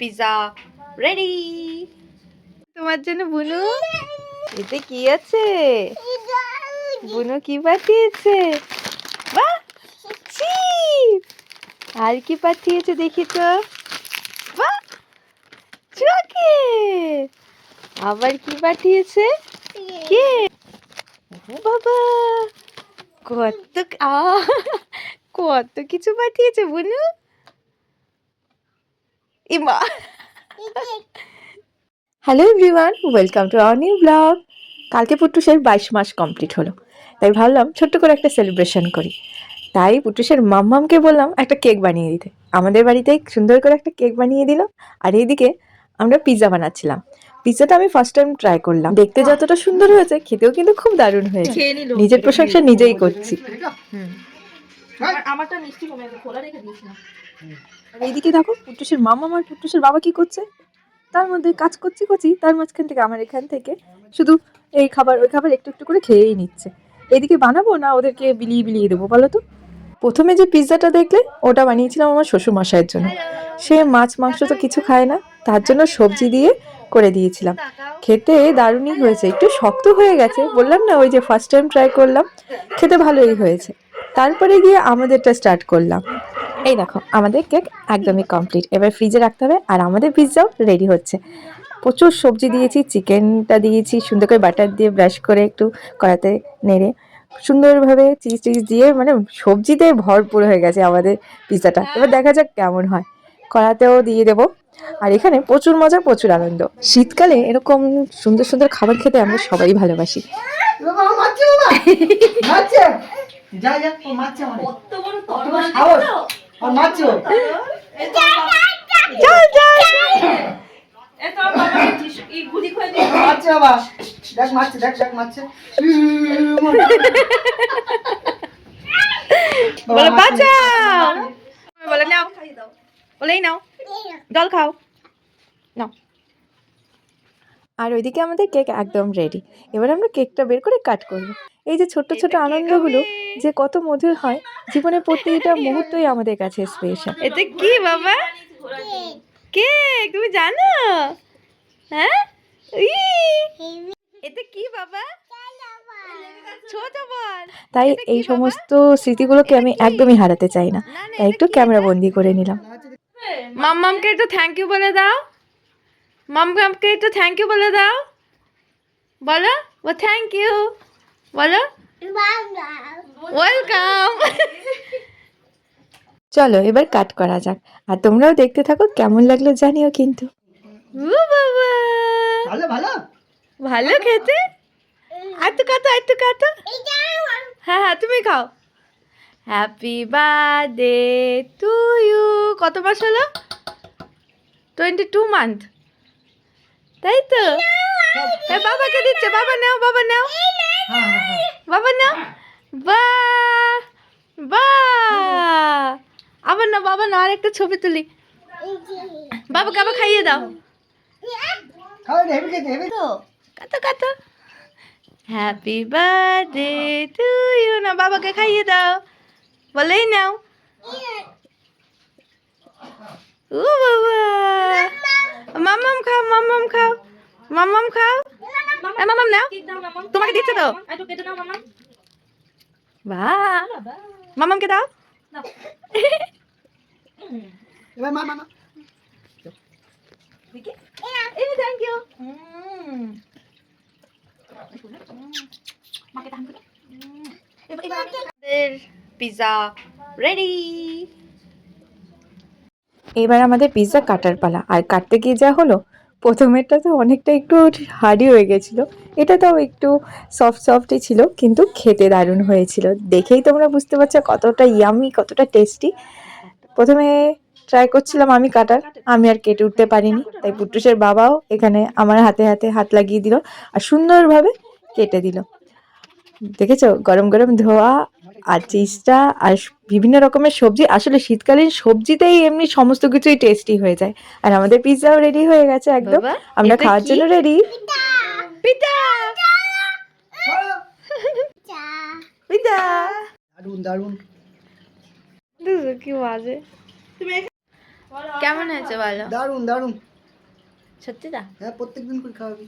Pizza ready তোমার জন্য বুনু এতে কি আছে? বুনু কি পাঠিয়েছে? বাহ আর কি পাঠিয়েছে দেখি তো। বাহ চকলেট আবার কি পাঠিয়েছে? কে বাবা কত আ কত কিছু পাঠিয়েছে বুনু? ইমা। Hello everyone welcome to our new blog কালকে পুটুসের বাইশ মাস কমপ্লিট হলো। তাই ভাবলাম ছোট্ট করে একটা সেলিব্রেশন করি। তাই পুটুসের মাম্মামকে বললাম একটা কেক বানিয়ে দিতে। আমাদের বাড়িতেই সুন্দর করে একটা কেক বানিয়ে দিল। আর এইদিকে আমরা পিৎজা বানাচ্ছিলাম। পিৎজাটা আমি ফার্স্ট টাইম ট্রাই করলাম। দেখতে যতটা সুন্দর হয়েছে খেতেও কিন্তু খুব দারুণ হয়েছে। নিজের প্রশংসা নিজেই করছি। আমারটা মিষ্টি কমে গেছে খোলা রেখে দিয়েছিলাম আর এইদিকে দেখো পুটুসের মামা আর পুটুসের বাবা কি করছে? তার মধ্যে কাজ করছি করছি তার মাঝখান থেকে আমার এখান থেকে শুধু এই খাবার ওই খাবার একটু একটু করে খেয়েই নিচ্ছে। এদিকে বানাবো না ওদেরকে বিলিয়ে বিলিয়ে দেবো বলো তো? প্রথমে যে পিৎজাটা দেখলে ওটা বানিয়েছিলাম আমার শ্বশুর মশাইয়ের জন্য। সে মাছ মাংস তো কিছু খায় না তার জন্য সবজি দিয়ে করে দিয়েছিলাম। খেতে দারুণই হয়েছে একটু শক্ত হয়ে গেছে বললাম না ওই যে ফার্স্ট টাইম ট্রাই করলাম খেতে ভালোই হয়েছে। তারপরে গিয়ে আমাদেরটা স্টার্ট করলাম। এই দেখো, আমাদের কেক একদমই কমপ্লিট এবার ফ্রিজে রাখতে হবে আর আমাদের পিৎজাও রেডি হচ্ছে। প্রচুর সবজি দিয়েছি চিকেনটা দিয়েছি, সুন্দর করে বাটার দিয়ে ব্রাশ করে একটু কড়াতে নেড়ে, সুন্দরভাবে চিজ টিজ দিয়ে মানে সবজিতে ভরপুর হয়ে গেছে আমাদের পিৎজাটা এবার দেখা যাক কেমন হয়। কড়াতেও দিয়ে দেবো। আর এখানে প্রচুর মজা, প্রচুর আনন্দ। শীতকালে এরকম সুন্দর সুন্দর খাবার খেতে আমরা সবাই ভালোবাসি। মারছে যা যা ও মারছে মানে কত বড় তরবারি সাহস। ও মারছে ও। এই তো আমার- চল চল এই তো আমার বাবাকে টিস্যু- এই গুলি করে দিয়ে মারছে বাবা। দেখ মারছে দেখ দেখ মারছে। বলো বাঁচাও। বলে নাও। বলেই নাও। জল খাও। নাও। আর ওইদিকে আমাদের কেক একদম রেডি এবার আমরা কেকটা বের করে কাট করব। এই যে ছোট্ট ছোট আনন্দগুলো যে কত মধুর হয় জীবনের প্রতিটা মুহূর্তই আমাদের কাছে স্পেশাল এতে কি বাবা? কেক তুমি জানো? হ্যাঁ? এতে কি বাবা? তাই এই সমস্ত স্মৃতিগুলোকে আমি একদমই হারাতে চাই না। তাই একটু ক্যামেরা বন্দি করে নিলাম। মাম্মামকে একটু থ্যাংক ইউ বলে দাও। মামকে একটু থ্যাংক ইউ বলে দাও বলো ও থ্যাংক ইউ বলো ওয়েলকাম চলো এবার কাট করা যাক। আর তোমরাও দেখতে থাকো কেমন লাগল জানিও কিন্তু। বাবা। ভালো ভালো? ভালো খেতে? আর তো কাটো আর তো কাটো। হ্যাঁ হ্যাঁ তুমি খাও। হ্যাপি বার্থডে টু ইউ কত মাস হলো? টোয়েন্টি টু মান্থ তাই তো? বাবাকে দিচ্ছে? বাবা নাও বাবা নাও। বাবা নাও। বা বা। আবার না বাবা না আর একটা ছবি তুলি। বাবাকে আবার খাইয়ে দাও। কত কত হ্যাপি বার্থডে টু ইউ না বাবাকে খাইয়ে দাও। বলেই নাও। ও বাবা মামাম খাও মামাম খাও মামাম খাও এ, মামাম নাও মামা তোমাকে দিচ্ছে তো মামা বাহ মামামকে দাও এবার মা মা মা এই থ্যাংক ইউ আমাদের পিৎজা রেডি এবার আমাদের পিৎজা কাটার পালা। আর কাটতে গিয়ে যা হলো, প্রথমেরটা তো অনেকটা একটু হার্ডি হয়ে গেছিল। এটা তাও একটু সফট সফটই ছিল, কিন্তু খেতে দারুণ হয়েছিল। দেখেই তোমরা বুঝতে পারছ কতটা ইয়ামি কতটা টেস্টি প্রথমে ট্রাই করছিলাম আমি কাটার, আমি আর কেটে উঠতে পারিনি। তাই পুট্টুসের বাবাও এখানে আমার হাতে হাতে হাত লাগিয়ে দিল আর সুন্দরভাবে কেটে দিল। দেখেছ? গরম গরম ধোয়া আর চিজটা আর বিভিন্ন রকমের সবজি। আসলে শীতকালীন সবজিতেই এমনি সমস্ত কিছুই টেস্টি হয়ে যায়। আর আমাদের পিৎজাও রেডি হয়ে গেছে একদম। আমরা খাওয়ার জন্য রেডি পিঠা পিঠা দারুণ দারুণ দুধ কি বাজে। কেমন হয়েছে বলো? দারুণ দারুণ সত্যি দা হ্যাঁ প্রত্যেকদিন করে খাওয়াবি।